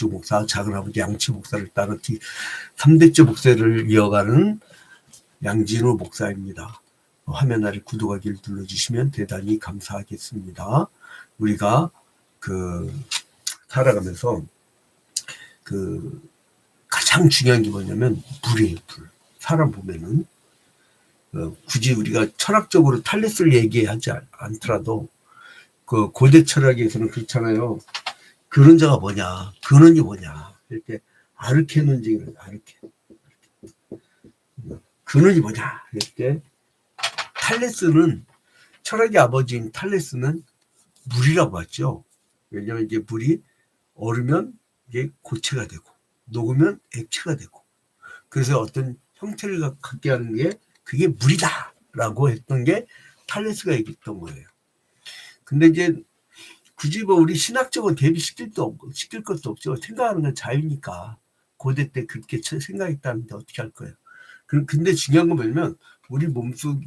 조주 목사, 작은 아버지 양치 목사를 따른 뒤 3대째 목사를 이어가는 양진호 목사입니다. 화면 아래 구독하기를 눌러주시면 대단히 감사하겠습니다. 우리가 그 살아가면서 그 가장 중요한 게 뭐냐면 불이에요, 불. 사람 보면은 어, 굳이 우리가 철학적으로 탈레스를 얘기하지 않- 않더라도 그 고대 철학에서는 그렇잖아요. 근원자가 뭐냐, 근원이 뭐냐. 이렇게 아르케 논쟁을 아르케. 근원이 뭐냐. 이렇게 탈레스는 철학의 아버지인 탈레스는 물이라고 하죠. 왜냐하면 이제 물이 얼으면 이게 고체가 되고 녹으면 액체가 되고 그래서 어떤 형태를 갖- 갖게 하는 게 그게 물이다라고 했던 게 탈레스가 얘기했던 거예요. 근데 이제 굳이 뭐 우리 신학적으로 대비시킬 도 없고 시킬 것도 없죠. 생각하는 건 자유니까 고대 때 그렇게 처- 생각했다는데 어떻게 할 거예요? 그- 근데 중요한 건 뭐냐면 우리 몸속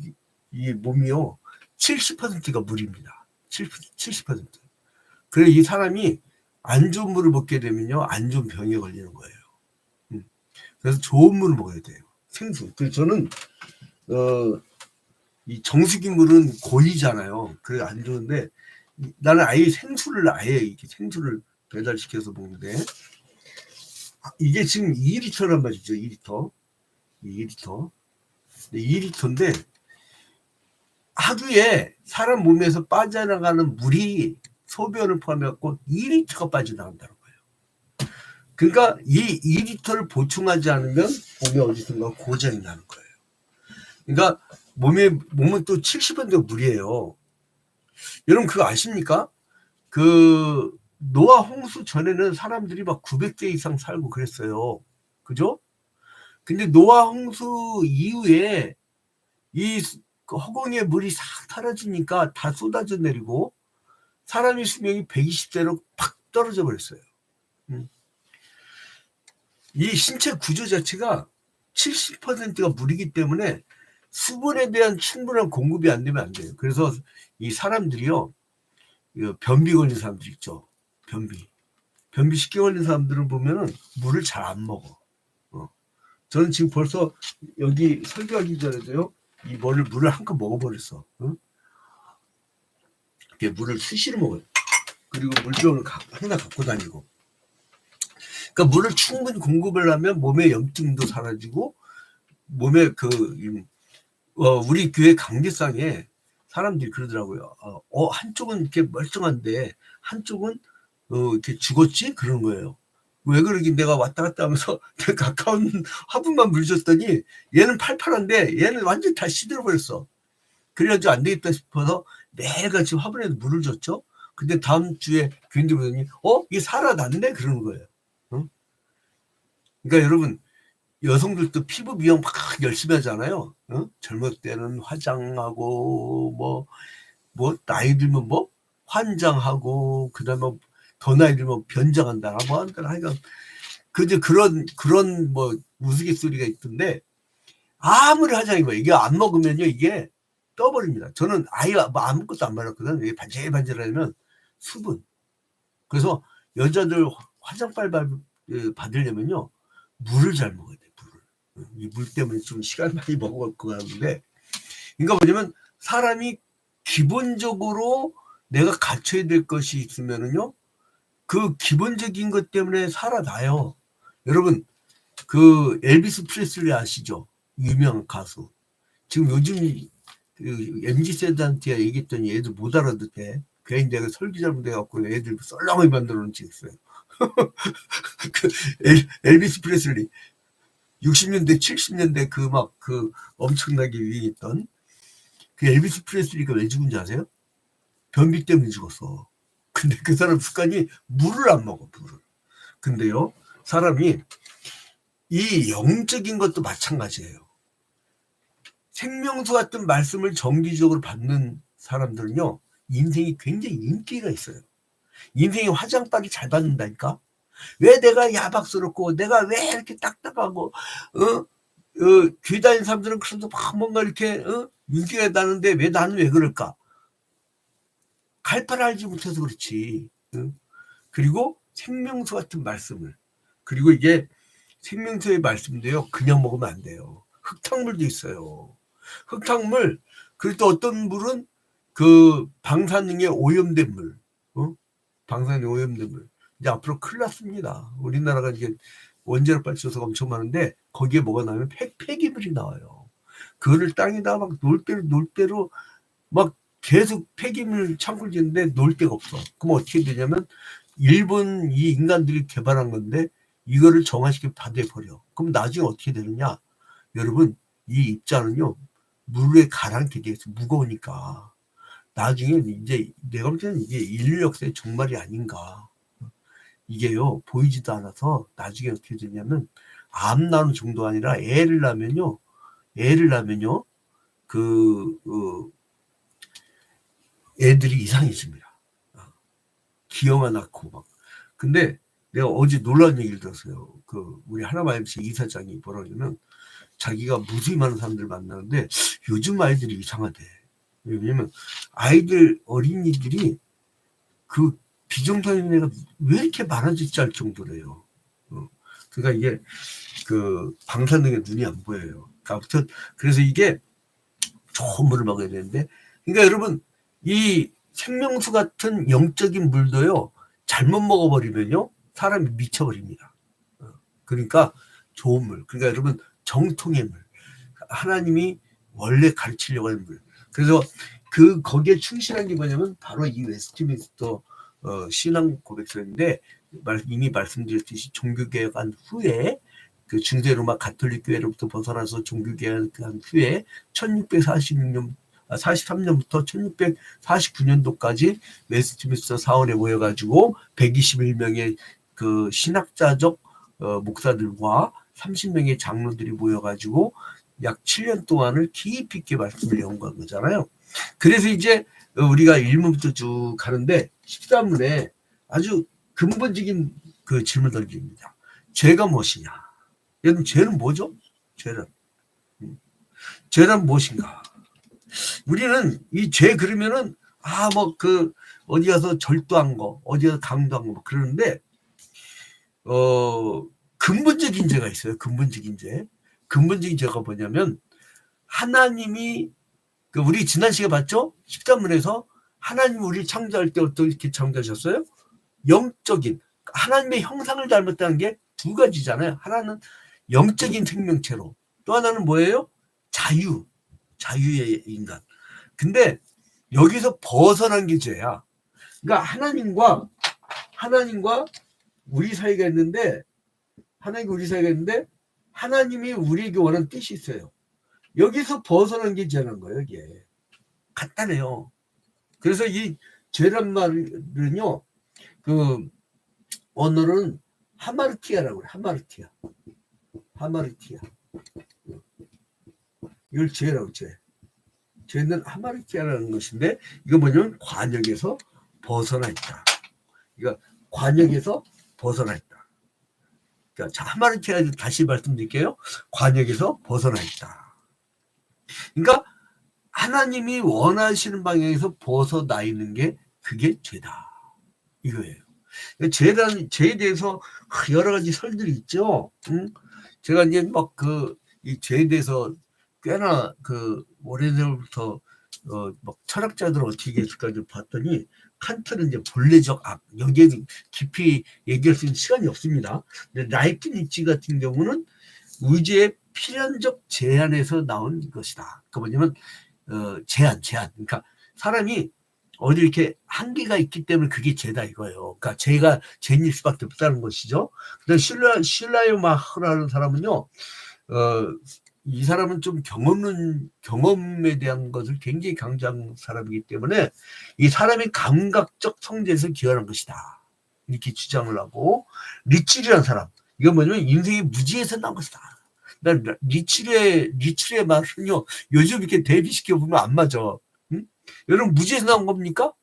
이 몸이요 70%가 물입니다. 70%. 70%. 그래서 이 사람이 안 좋은 물을 먹게 되면요 안 좋은 병에 걸리는 거예요. 음. 그래서 좋은 물을 먹어야 돼요. 생수. 그래서 저는 어, 이 정수기 물은 고이잖아요. 그래 안 좋은데 이- 나는 아예 생수를 아예 이렇게 생수를 배달시켜서 먹는데 아, 이게 지금 2리터란 말이죠. 2리터. 2리터. 2리터인데 하루에 사람 몸에서 빠져나가는 물이 소변을 포함해갖고 2리터가 빠져나간다는 거예요. 그러니까 이 2리터를 보충하지 않으면 몸에 어디선가 고장이 나는 거예요. 그러니까 몸에 몸은 또 70%가 물이에요. 여러분 그거 아십니까? 그 노아 홍수 전에는 사람들이 막 900대 이상 살고 그랬어요. 그죠? 근데 노아 홍수 이후에 이 허공에 물이 싹 사라지니까 다 쏟아져 내리고 사람의 수명이 120대로 팍 떨어져 버렸어요. 음. 이 신체 구조 자체가 70%가 물이기 때문에 수분에 대한 충분한 공급이 안 되면 안 돼요. 그래서 이 사람들이요, 이 변비 걸린 사람들 있죠. 변비. 변비 쉽게 걸린 사람들을 보면은 물을 잘 안 먹어. 어. 저는 지금 벌써 여기 설교하기 전에도요, 이 물을, 물을 한 컵 먹어버렸어. 응? 이렇게 물을 수시로 먹어요. 그리고 물병을 가- 항상 갖고 다니고. 그러니까 물을 충분히 공급을 하면 몸의 염증도 사라지고, 몸에 그, 이, 어, 우리 교회 강대상에 사람들이 그러더라고요. 어, 어, 한쪽은 이렇게 멀쩡한데, 한쪽은, 어, 이렇게 죽었지? 그런 거예요. 왜 그러긴 내가 왔다 갔다 하면서 내 가까운 화분만 물 줬더니 얘는 팔팔한데 얘는 완전히 다 시들어버렸어. 그래가지고 안 되겠다 싶어서 매일같이 화분에도 물을 줬죠. 근데 다음 주에 교인들 보더니 어? 이게 살아났네? 그러는 거예요. 응? 그러니까 여러분 여성들도 피부 미용 막 열심히 하잖아요. 응? 젊을 때는 화장하고 뭐, 뭐 나이 들면 뭐 환장하고 그다음에 더 나이 들면 변장한다 뭐 한다 하여간 그저 그런 그런 뭐 우스갯소리가 있던데 아무리 화장이 뭐 이게 안 먹으면요 이게 떠버립니다. 저는 아예 뭐 아무것도 안 발랐거든. 이게 반질반질하면 수분. 그래서 여자들 화장빨 받- 예, 받으려면요 물을 잘 먹어야 돼. 물 때문에 좀 시간 많이 것 같은데 그러니까 뭐냐면 사람이 기본적으로 내가 갖춰야 될 것이 있으면은요 그 기본적인 것 때문에 살아나요. 여러분 그 엘비스 프레슬리 아시죠? 유명한 가수. 지금 요즘 그 MZ 세대한테 얘기했더니 애들 못 알아듣대. 괜히 내가 설교 잘못해갖고 애들 썰렁하게 만들어 놓지 있어요. 그 엘, 엘비스 프레슬리 60년대 70년대 그막그 엄청나게 유행했던 그 엘비스 프레슬리가 왜 죽은지 아세요? 변비 때문에 죽었어. 근데 그 사람 습관이 물을 안 먹어 물을. 근데요 사람이 이 영적인 것도 마찬가지예요. 생명수 같은 말씀을 정기적으로 받는 사람들은요 인생이 굉장히 인기가 있어요. 인생이 화장빨이 잘 받는다니까. 왜 내가 야박스럽고 내가 왜 이렇게 딱딱하고 어? 어, 귀 다니는 사람들은 그래도 막 뭔가 이렇게 어? 인기가 나는데 왜 나는 왜 그럴까? 갈파를 알지 못해서 그렇지. 응? 그리고 생명수 같은 말씀을 그리고 이게 생명수의 말씀도요 그냥 먹으면 안 돼요. 흙탕물도 있어요. 흙탕물 그리고 또 어떤 물은 그 방사능에 오염된 물, 어? 방사능에 오염된 물. 이제 앞으로 큰일 났습니다. 우리나라가 이제 원자력 발전소가 엄청 많은데 거기에 뭐가 나면 폐, 폐기물이 나와요. 그거를 땅에다 막 놀 대로 놀 대로 막 계속 폐기물 창고를 짓는데 놀 데가 없어. 그럼 어떻게 되냐면 일본 이 인간들이 개발한 건데 이거를 정화시키면 다 돼버려. 그럼 나중에 어떻게 되느냐? 여러분 이 입자는요 물에 가라앉게 돼 있어 무거우니까 나중에 이제 내가 볼 때는 이게 인류 역사의 종말이 아닌가. 이게요 보이지도 않아서 나중에 어떻게 되냐면 암 나는 정도 아니라 애를 낳으면요 애를 낳으면요 그 어, 애들이 이상해집니다. 어, 기어가 낳고 막. 근데 내가 어제 놀라운 얘기를 들었어요. 그 우리 하나마임씨 이사장이 뭐라 그러냐면 자기가 무수히 많은 사람들 만나는데 요즘 아이들이 이상하대. 왜냐면 아이들 어린이들이 그 비정상인 애가 왜 이렇게 많아질지 알 정도래요. 어. 그러니까 이게 그 방사능에 눈이 안 보여요. 그러니까 아무튼 그래서 이게 좋은 물을 먹어야 되는데 그러니까 여러분 이 생명수 같은 영적인 물도요 잘못 먹어버리면요 사람이 미쳐버립니다. 어, 그러니까 좋은 물. 그러니까 여러분 정통의 물. 하나님이 원래 가르치려고 하는 물. 그래서 그 거기에 충실한 게 뭐냐면 바로 이 웨스트민스터 어, 신앙 고백서인데 이미 말씀드렸듯이 종교개혁한 후에 그 중세 로마 가톨릭 교회로부터 벗어나서 종교개혁한 후에 1646년 43년부터 1649년도까지 웨스트민스터 사원에 모여가지고 121명의 그 신학자적 어, 목사들과 30명의 장로들이 모여가지고 약 7년 동안을 깊이 있게 말씀을 연구한 거잖아요. 그래서 이제 우리가 1문부터 쭉 가는데 13문에 아주 근본적인 그 질문 던집니다. 죄가 무엇이냐? 여러분, 죄는 뭐죠? 죄는. 음. 죄는 무엇인가? 우리는 이 죄 그러면은 아 뭐 그 어디 가서 절도한 거 어디 가서 강도한 거뭐 그러는데 어 근본적인 죄가 있어요 근본적인 죄 근본적인 죄가 뭐냐면 하나님이 그 우리 지난 시간에 봤죠 13문에서 하나님 우리를 창조할 때 어떻게 창조하셨어요 영적인 하나님의 형상을 닮았다는 게 두 가지잖아요 하나는 영적인 생명체로 또 하나는 뭐예요 자유 자유의 인간. 근데 여기서 벗어난 게 죄야. 그러니까 하나님과 하나님과 우리 사이가 있는데 하나님과 우리 사이가 있는데 하나님이 우리에게 원하는 뜻이 있어요. 여기서 벗어난 게 죄란 거예요, 이게. 간단해요. 그래서 이 죄란 말은요, 그, 오늘은 하마르티아라고 그래, 하마르티아. 하마르티아. 이걸 죄라고 죄. 죄는 하마르티아라는 것인데 이거 뭐냐면 관역에서 벗어나 있다. 이거 관역에서 벗어나 있다. 그러니까 자, 하마르티아 다시 말씀드릴게요. 관역에서 벗어나 있다. 그러니까 하나님이 원하시는 방향에서 벗어나 있는 게 그게 죄다. 이거예요. 죄란 죄에 대해서 여러 가지 설들이 있죠. 응? 제가 이제 막 그 이 죄에 대해서 꽤나 그 오래전부터 어 막 철학자들 어떻게 했을까 좀 봤더니 칸트는 이제 본래적 악 여기에 깊이 얘기할 수 있는 시간이 없습니다. 근데 라이프니치 같은 경우는 의지의 필연적 제한에서 나온 것이다. 그 뭐냐면 어 제한 제한 그러니까 사람이 어디 이렇게 한계가 있기 때문에 그게 죄다 이거예요. 그러니까 죄가 죄일 수밖에 없다는 것이죠. 근데 실라 실라요 마흐라는 사람은요. 어, 이 사람은 좀 경험은 경험에 대한 것을 굉장히 강조한 사람이기 때문에 이 사람의 감각적 성재에서 기여하는 것이다. 이렇게 주장을 하고 리치리라는 사람 이건 뭐냐면 인생의 무지에서 나온 것이다. 난 리치리의 리치리의 말은요 요즘 이렇게 대비시켜 보면 안 맞아. 응? 여러분 무지에서 나온 겁니까?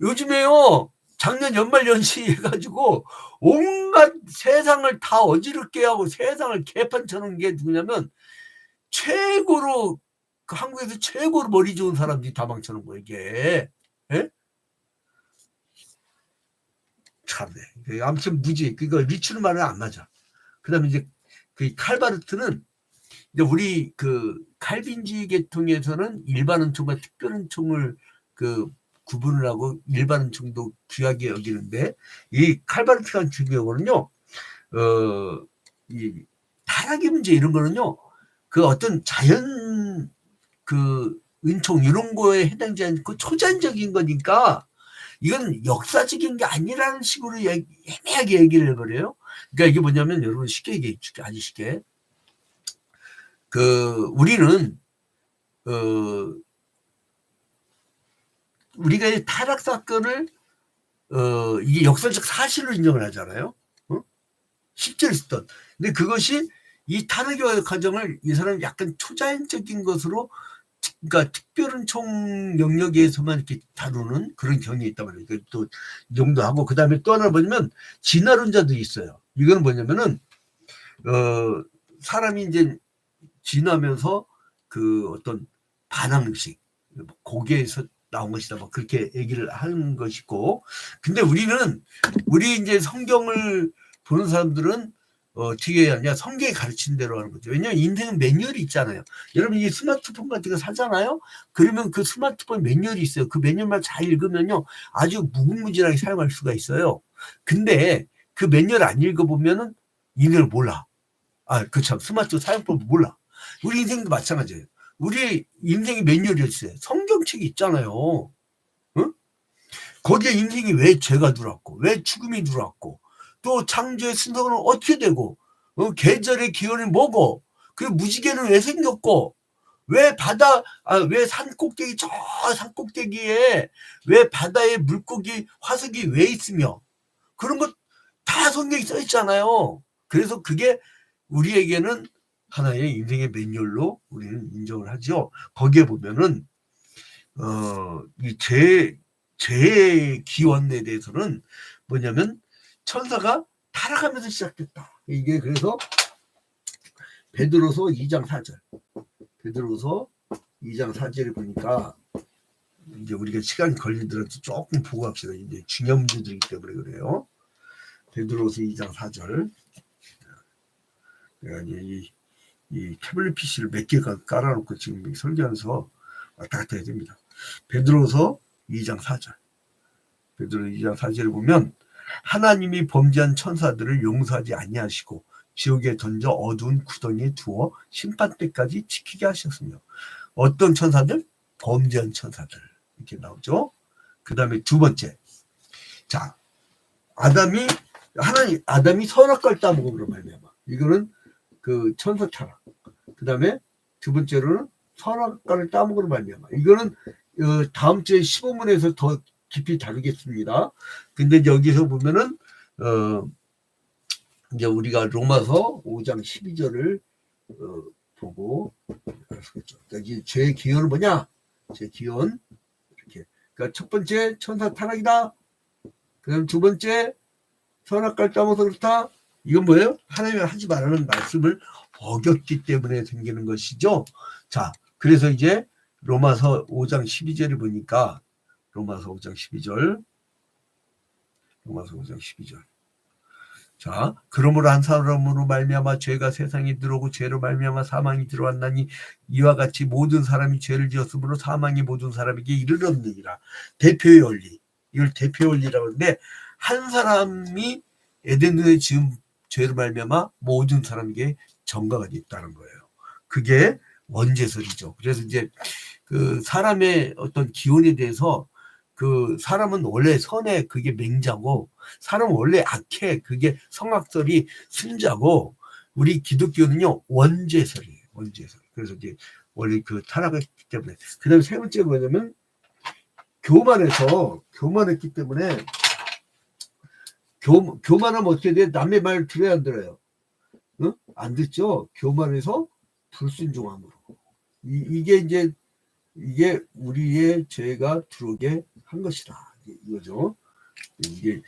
요즘에요 작년 연말 연시 해가지고 온갖 세상을 다 어지럽게 하고 세상을 개판 쳐놓은 게 누구냐면 최고로 그 한국에서 최고로 머리 좋은 사람들이 다 망쳐놓은 거예요 이게 예? 참네. 그 아무튼 무지. 그거 리추는 말은 안 맞아. 그 다음에 이제 그 칼바르트는 이제 우리 그 칼빈지 계통에서는 일반 은총과 특별 은총을 그 구분을 하고 일반 은총도 귀하게 여기는데 이 칼바르트 같은 경우는요. 어 이 타락의 문제 이런 거는요. 그 어떤 자연 그 은총 이런 거에 해당되지 않고 초자연적인 거니까 이건 역사적인 게 아니라는 식으로 얘기, 애매하게 얘기를 해버려요. 그러니까 이게 뭐냐면 여러분 쉽게 얘기해 아주 쉽게. 그 우리는 어 우리가 이 타락 사건을 어 이게 역사적 사실로 인정을 하잖아요. 어? 실제로 있었던. 근데 그것이 이 타락의 과정을 이 사람 약간 초자연적인 것으로 그러니까 특별한 총 영역에서만 이렇게 다루는 그런 경향이 있단 말이에요. 또이 정도 하고 그 다음에 또 하나 보면 진화론자도 있어요. 이거는 뭐냐면은 어 사람이 이제 지나면서 그 어떤 반항식 고개에서 나온 것이다 뭐 그렇게 얘기를 하는 것이고 근데 우리는 우리 이제 성경을 보는 사람들은 어, 해야 하냐 성경이 가르친 대로 하는 거죠. 왜냐하면 인생은 매뉴얼이 있잖아요. 여러분 이 스마트폰 같은 거 사잖아요? 그러면 그 스마트폰 매뉴얼이 있어요. 그 매뉴얼만 잘 읽으면요 아주 무궁무진하게 사용할 수가 있어요. 근데 그 매뉴얼 안 읽어보면은 인생을 몰라. 아 그 참 스마트 사용법을 몰라. 우리 인생도 마찬가지예요. 우리 인생이 매뉴얼이었어요. 성경책이 있잖아요. 응? 거기에 인생이 왜 죄가 들어왔고 왜 죽음이 들어왔고 또 창조의 순서는 어떻게 되고 어, 계절의 기온이 뭐고 그 무지개는 왜 생겼고 왜 바다 아, 왜 산 꼭대기 저 산 꼭대기에 왜 바다에 물고기 화석이 왜 있으며 그런 것 다 성경이 써 있잖아요. 그래서 그게 우리에게는 하나의 인생의 매뉴얼로 우리는 인정을 하죠. 거기에 보면은 어이죄 죄의 기원에 대해서는 뭐냐면 천사가 타락하면서 시작됐다. 이게 그래서 베드로서 2장 4절. 베드로서 2장 4절에 보니까 이제 우리가 시간이 걸리더라도 조금 보고 합시다. 이제 중요한 문제들이기 때문에 그래요. 베드로서 2장 4절. 내가 이제 이, 이 태블릿 PC를 몇 개가 깔아놓고 지금 설계하면서 왔다 갔다 해야 됩니다. 베드로서 2장 4절. 베드로 2장 4절을 보면 하나님이 범죄한 천사들을 용서하지 아니하시고 지옥에 던져 어두운 구덩이에 두어 심판 때까지 지키게 하셨으며 어떤 천사들? 범죄한 천사들. 이렇게 나오죠. 그 다음에 두 번째. 자 아담이 하나님 아담이 선악과를 따먹음으로 말미암아. 이거는 그 천사 타락. 그 다음에 두 번째로는 선악과를 따먹으로 말미암아. 이거는 어, 다음 주에 15문에서 더 깊이 다루겠습니다. 근데 여기서 보면은 어 이제 우리가 로마서 5장 12절을 어, 보고 알겠죠. 여기 죄의 기원은 뭐냐? 죄 기원 이렇게. 그러니까 첫 번째 천사 타락이다. 그다음 두 번째 선악과를 따먹어서 그렇다. 이건 뭐예요? 하나님이 하지 말라는 말씀을 어겼기 때문에 생기는 것이죠. 자, 그래서 이제 로마서 5장 12절을 보니까 로마서 5장 12절. 로마서 5장 12절. 자, 그러므로 한 사람으로 말미암아 죄가 세상에 들어오고 죄로 말미암아 사망이 들어왔나니 이와 같이 모든 사람이 죄를 지었으므로 사망이 모든 사람에게 이르렀느니라. 대표의 원리. 이걸 대표의 원리라고 하는데 한 사람이 에덴에 지은 죄로 말미암아 모든 사람에게 정가가 있다는 거예요. 그게 원죄설이죠. 그래서 이제 그 사람의 어떤 기원에 대해서 그 사람은 원래 선에 그게 맹자고 사람은 원래 악해. 그게 성악설이 순자고. 우리 기독교는요 원죄설이에요 원죄설. 그래서 이제 원래 그 타락했기 때문에. 그 다음에 세 번째 뭐냐면 교만해서 교만했기 때문에 교, 교만하면 어떻게 돼? 남의 말 들어야 안 들어요. 응? 안 듣죠? 교만해서 불순종함으로. 이, 이게 이제 이게 우리의 죄가 들어오게 한 것이다. 이거죠. 이게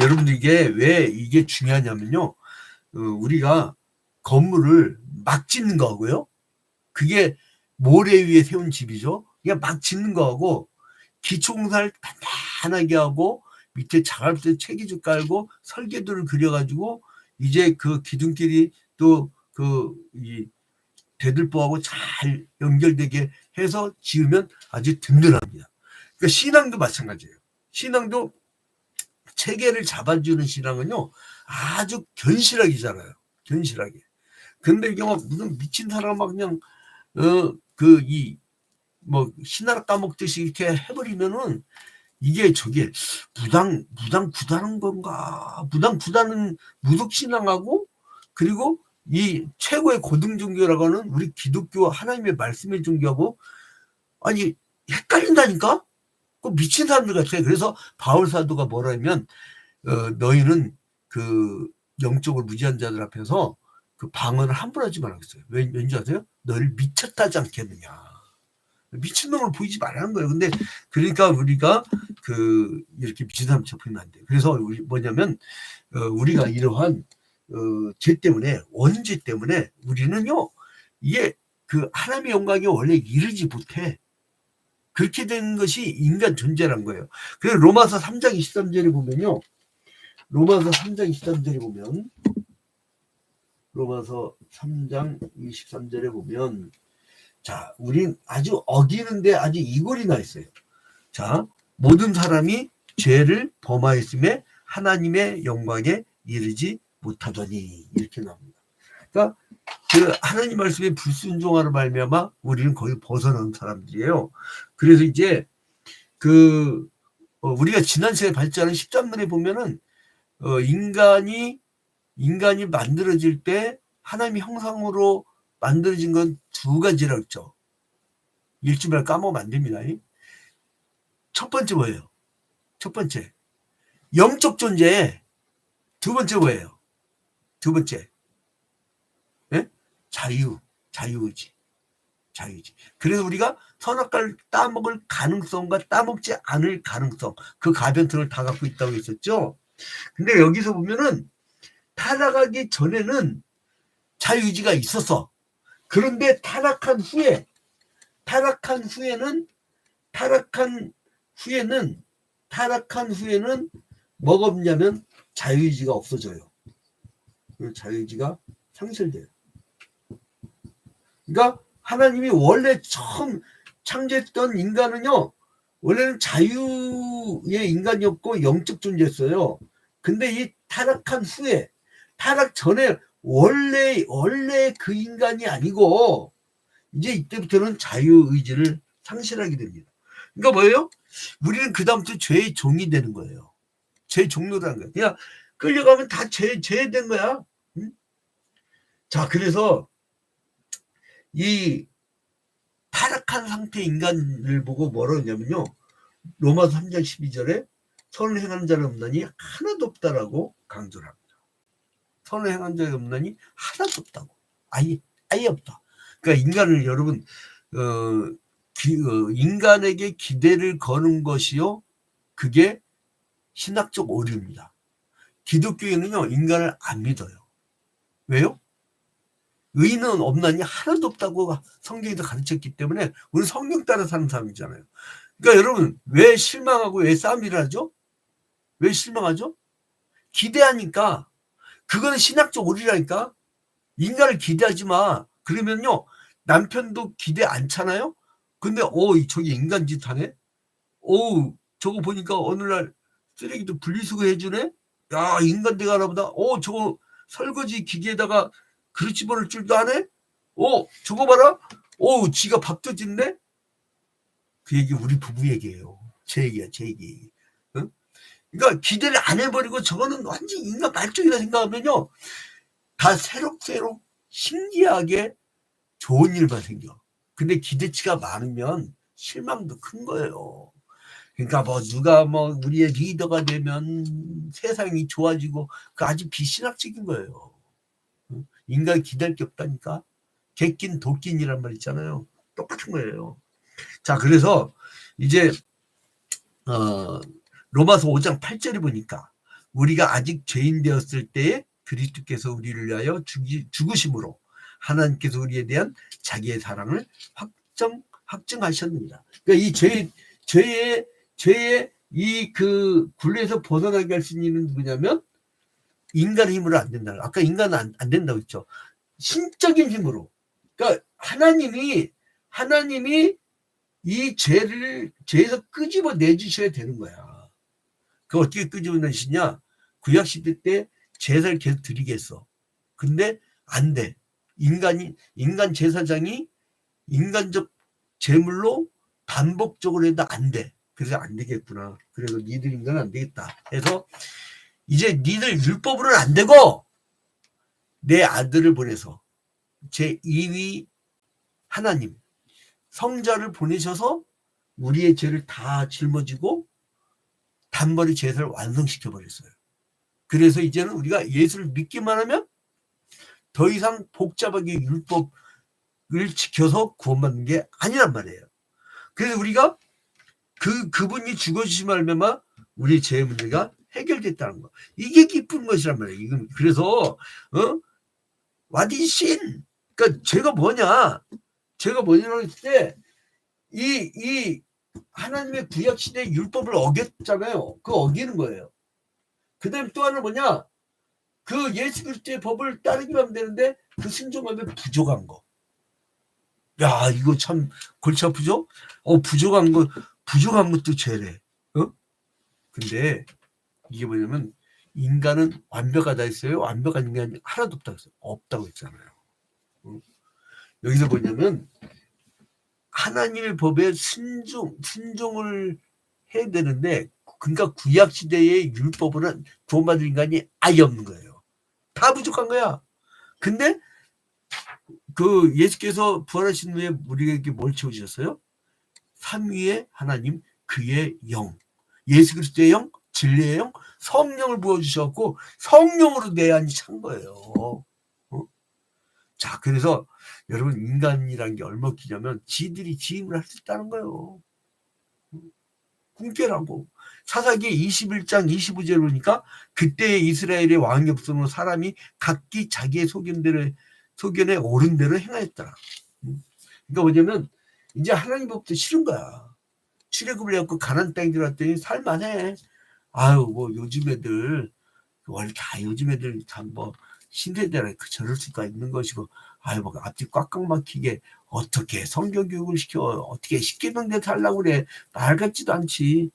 여러분들 이게 왜 이게 중요하냐면요. 어, 우리가 건물을 막 짓는 거하고요. 그게 모래 위에 세운 집이죠. 그냥 막 짓는 거하고 기초공사를 단단하게 하고 밑에 자갈대 체기줄 깔고 설계도를 그려가지고 이제 그 기둥끼리 또그이 대들보하고 잘 연결되게 해서 지으면 아주 든든합니다. 그러니까 신앙도 마찬가지예요. 신앙도 체계를 잡아주는 신앙은요 아주 견실하게 자라요. 견실하게. 근데 이게 막 무슨 미친 사람 막 그냥 어 그 이 뭐 신하라 까먹듯이 이렇게 해버리면은 이게 저게 무당 무당 구다는 건가 무당 구다는 무속 신앙하고 그리고 이 최고의 고등 종교라고 하는 우리 기독교 하나님의 말씀의 종교하고 아니 헷갈린다니까 그 미친 사람들 같아 그래서 바울 사도가 뭐라 하면 어, 너희는 그 영적으로 무지한 자들 앞에서 그 방언을 함부로 하지 말라겠어요 왠, 왠지 아세요? 너를 미쳤다지 않겠느냐 미친놈을 보이지 말라는 거예요. 근데 그러니까 우리가 그 이렇게 미친 사람 접하면 안 돼. 그래서 우리 뭐냐면 어, 우리가 이러한 어, 죄 때문에 원죄 때문에 우리는요 이게 그 하나님의 영광에 원래 이르지 못해. 그렇게 된 것이 인간 존재란 거예요. 그래서 로마서 3장 23절에 보면요. 로마서 3장 23절에 보면 로마서 3장 23절에 보면 자, 우린 아주 어기는데 아주 이골이 나 있어요. 자, 모든 사람이 죄를 범하였음에 하나님의 영광에 이르지 못하더니 이렇게 나옵니다. 그러니까 그 하나님 말씀에 불순종하는 말미암아 우리는 거의 벗어난 사람들이에요. 그래서 이제 그 어, 우리가 지난 시간에 발전한 10장문에 보면은 어, 인간이 인간이 만들어질 때 하나님의 형상으로 만들어진 건 두 가지라고 했죠. 일주일 까먹으면 안 됩니다. 첫 번째 뭐예요? 첫 번째. 영적 존재. 두 번째 뭐예요? 두 번째. 네? 자유. 자유의지. 자유의지. 그래서 우리가 선악과를 따먹을 가능성과 따먹지 않을 가능성. 그 가변틀을 다 갖고 있다고 했었죠. 근데 여기서 보면은 타락하기 전에는 자유의지가 있었어. 그런데 타락한 후에 타락한 후에는 타락한 후에는 타락한 후에는 뭐가 없냐면 자유의지가 없어져요. 자유의지가 상실돼요. 그러니까 하나님이 원래 처음 창조했던 인간은요, 원래는 자유의 인간이었고 영적 존재였어요. 근데 이 타락한 후에, 타락 전에 원래 원래 그 인간이 아니고 이제 이때부터는 자유 의지를 상실하게 됩니다. 그러니까 뭐예요? 우리는 그 다음부터 죄의 종이 되는 거예요. 죄 종로라는 거예요. 그냥 끌려가면 다 죄, 죄된 거야. 응? 자, 그래서 이 타락한 상태 인간을 보고 뭐라 하냐면요. 로마서 3장 12절에 선을 행하는 자는 없나니 하나도 없다라고 강조를 합니다. 선을 행한 적이 없나니 하나도 없다고. 아예, 아예 없다. 그러니까 인간을 여러분, 어, 기, 어, 인간에게 기대를 거는 것이요. 그게 신학적 오류입니다. 기독교에는요, 인간을 안 믿어요. 왜요? 의인은 없나니 하나도 없다고 성경에서 가르쳤기 때문에 우리 성경 따라 사는 사람이잖아요. 그러니까 여러분, 왜 실망하고 왜 싸움이 일어나죠? 왜 실망하죠? 기대하니까 그거는 신학적 오류라니까. 인간을 기대하지 마. 그러면요. 남편도 기대 않잖아요. 근데 어 저기 인간 짓 하네. 오 저거 보니까 어느 날 쓰레기도 분리수거 해주네. 야 인간 대가 하나보다. 어 저거 설거지 기계에다가 그릇 집어넣을 줄도 아네. 어 저거 봐라. 오 지가 밥도 짓네. 그 얘기 우리 부부 얘기예요. 제 얘기야 제 얘기. 그러니까 기대를 안 해버리고 저거는 완전 인간 말종이라 생각하면요. 다 새록새록 신기하게 좋은 일만 생겨. 근데 기대치가 많으면 실망도 큰 거예요. 그러니까 뭐 누가 뭐 우리의 리더가 되면 세상이 좋아지고 그 아주 비신학적인 거예요. 인간 기댈 게 없다니까. 객긴 도끼이란 말 있잖아요. 똑같은 거예요. 자, 그래서 이제 어 로마서 5장 8절에 보니까 우리가 아직 죄인 되었을 때에 그리스도께서 우리를 위하여 죽이, 죽으심으로 하나님께서 우리에 대한 자기의 사랑을 확정 확증하셨느니라. 그러니까 이 죄, 죄의 죄의 이 그 굴레에서 벗어나게 할 수 있는 누구냐면 인간의 힘으로 안 된다. 아까 인간은 안, 안 된다고 했죠. 신적인 힘으로. 그러니까 하나님이 하나님이 이 죄를 죄에서 끄집어 내주셔야 되는 거야. 그 어떻게 끄집어 내시냐? 구약 시대 때 제사를 계속 드리겠어. 근데 안 돼. 인간이 인간 제사장이 인간적 제물로 반복적으로 해도 안 돼. 그래서 안 되겠구나. 그래서 니들 인간은 안 되겠다. 해서 이제 니들 율법으로는 안 되고 내 아들을 보내서 제 2위 하나님 성자를 보내셔서 우리의 죄를 다 짊어지고 단번에 제사를 완성시켜 버렸어요. 그래서 이제는 우리가 예수를 믿기만 하면 더 이상 복잡하게 율법을 지켜서 구원받는 게 아니란 말이에요. 그래서 우리가 그 그분이 죽어주신 말면마 우리 죄 문제가 해결됐다는 거. 이게 기쁜 것이란 말이에요. 그래서 어 와디신 그러니까 죄가 뭐냐? 죄가 뭐냐고 했을 때 이 이 하나님의 구약 시대 율법을 어겼잖아요. 그 어기는 거예요. 그다음에 또 하나 뭐냐? 그 예수 그리스도의 법을 따르기만 하면 되는데 그 순종하면 부족한 거. 야 이거 참 골치 아프죠? 어 부족한 거 부족한 것도 죄래. 어? 근데 이게 뭐냐면 인간은 완벽하다 했어요. 완벽한 인간이 하나도 없다고 했어요. 없다고 했잖아요. 어? 여기서 뭐냐면 하나님의 법에 순종 순종을 해야 되는데 그러니까 구약 시대의 율법으로는 구원받을 인간이 아예 없는 거예요. 다 부족한 거야. 근데 그 예수께서 부활하신 후에 우리에게 뭘 채워주셨어요? 삼위의 하나님 그의 영 예수 그리스도의 영 진리의 영 성령을 부어주셨고 성령으로 내 안이 찬 거예요. 어? 자 그래서 여러분 인간이란 게 얼마 웃기냐면 지들이 지임을 할 수 있다는 거예요. 꿈깨라고 사사기 21장 25절 보니까 그때 이스라엘의 왕이 없으므로 사람이 각기 자기의 소견대로 소견에 옳은 대로 행하였더라. 그러니까 뭐냐면 이제 하나님 법도 싫은 거야. 출애굽을 해갖고 가난 땅에 들어왔더니 살만해. 아유 뭐 요즘 애들 원래 다 요즘 애들 참뭐 신세대라 그 저럴 수가 있는 것이고 아유 뭐 앞뒤 꽉꽉 막히게 어떻게 성경 교육을 시켜 어떻게 십계명대 살라고 그래 말 같지도 않지.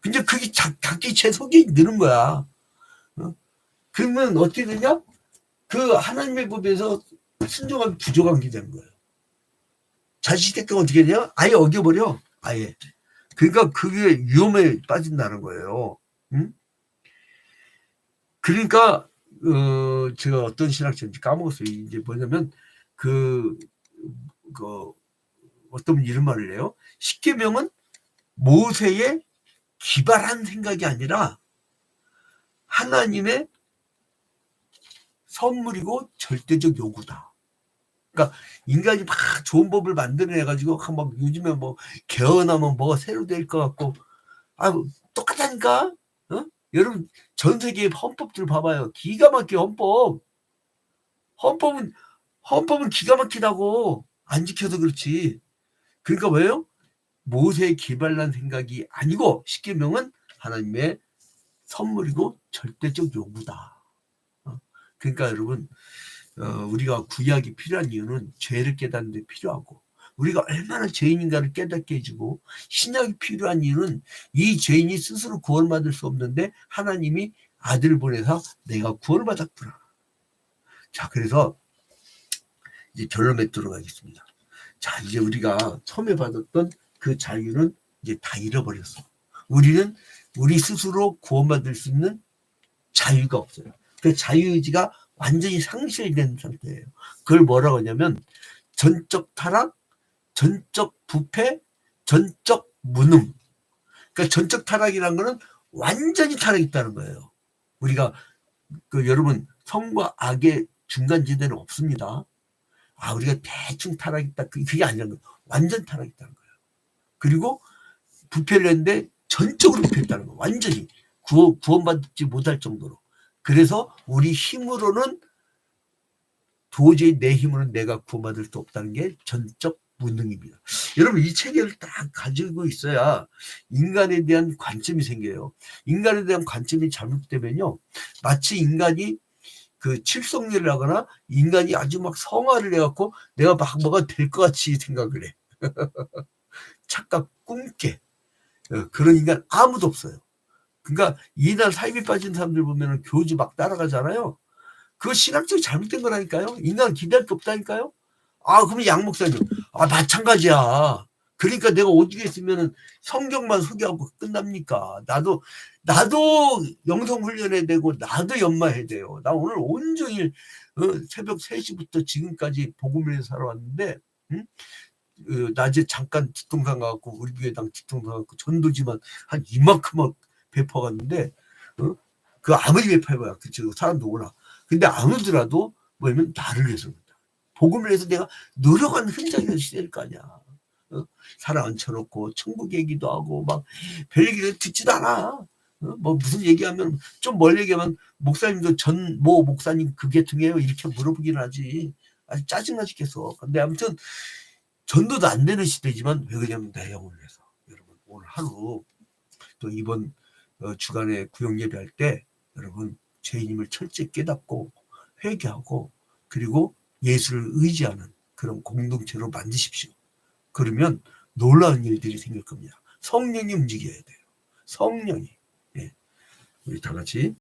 근데 그게 자, 각기 제 속에 느는 거야. 어? 그러면 어떻게 되냐? 그 하나님의 법에서 순종하기 부족한 게 되는 거예요. 자식대가 어떻게 되냐? 아예 어겨버려. 아예. 그러니까 그게 위험에 빠진다는 거예요. 응? 그러니까 어, 제가 어떤 신학자인지 까먹었어요. 이제 뭐냐면 그, 그 어떤 분 이런 말을 해요. 십계명은 모세의 기발한 생각이 아니라 하나님의 선물이고 절대적 요구다. 그러니까 인간이 막 좋은 법을 만들어내 가지고 막 요즘에 뭐 개헌하면 뭐가 새로 될 것 같고 아 똑같다니까. 어? 여러분 전 세계의 헌법들 봐봐요. 기가 막혀 헌법. 헌법은 헌법은 기가 막히다고 안 지켜서 그렇지. 그러니까 왜요? 모세의 기발난 생각이 아니고 십계명은 하나님의 선물이고 절대적 요구다. 그러니까 여러분 어, 우리가 구약이 필요한 이유는 죄를 깨닫는 데 필요하고 우리가 얼마나 죄인인가를 깨닫게 해주고 신약이 필요한 이유는 이 죄인이 스스로 구원받을 수 없는데 하나님이 아들을 보내서 내가 구원을 받았구나. 자 그래서 이제 결론에 들어가겠습니다. 자 이제 우리가 처음에 받았던 그 자유는 이제 다 잃어버렸어. 우리는 우리 스스로 구원받을 수 있는 자유가 없어요. 그 자유의지가 완전히 상실된 상태예요. 그걸 뭐라고 하냐면 전적 타락, 전적 부패, 전적 무능. 그러니까 전적 타락이라는 거는 완전히 타락했다는 거예요. 우리가 그 여러분 성과 악의 중간 지대는 없습니다. 아 우리가 대충 타락했다 그게 아니라는 거예요. 완전 타락했다는 거예요. 그리고 부패를 했는데 전적으로 부패했다는 거예요. 완전히 구원, 구원받지 못할 정도로. 그래서 우리 힘으로는 도저히 내 힘으로는 내가 구원받을 수 없다는 게 전적 무능입니다. 여러분 이 체계를 딱 가지고 있어야 인간에 대한 관점이 생겨요. 인간에 대한 관점이 잘못되면요, 마치 인간이 그 칠성리를 하거나 인간이 아주 막 성화를 해갖고 내가 막 뭐가 될 것 같이 생각을 해. 착각, 꿈깨. 어, 그런 인간 아무도 없어요. 그러니까 이날 삶에 빠진 사람들 보면은 교주 막 따라가잖아요. 그거 신학적으로 잘못된 거라니까요. 인간 기대할 게 없다니까요. 아, 그러면 양 목사님, 아, 마찬가지야. 그러니까 내가 오죽 했으면은 성경만 소개하고 끝납니까? 나도, 나도 영성 훈련해야 되고, 나도 연마해야 돼요. 나 오늘 온종일, 어, 새벽 3시부터 지금까지 복음을 살아왔는데, 응? 어, 낮에 잠깐 뒷동산 가갖고, 우리 교회당 뒷동산 가갖고, 전도지만 한 이만큼 배퍼갔는데, 어? 그 아무리 배퍼해봐야, 그치, 사람도 오라. 근데 안 오더라도, 뭐냐면, 나를 위해서 그런다. 복음을 위해서 내가 노력한 흔적이 있을 거 아니야. 어? 사람 앉혀놓고 천국 얘기도 하고 막 별 얘기를 듣지도 않아. 어? 뭐 무슨 얘기하면 좀 멀리 얘기하면 목사님도 전 모 목사님 그 계통이에요 이렇게 물어보긴 하지. 아주 짜증나 죽겠어. 근데 아무튼 전도도 안 되는 시대지만 왜 그러냐면 내 영을 위해서. 여러분 오늘 하루 또 이번 어, 주간에 구역 예배할 때 여러분 죄인임을 철저히 깨닫고 회개하고 그리고 예수를 의지하는 그런 공동체로 만드십시오. 그러면 놀라운 일들이 생길 겁니다. 성령이 움직여야 돼요. 성령이. 예. 우리 다 같이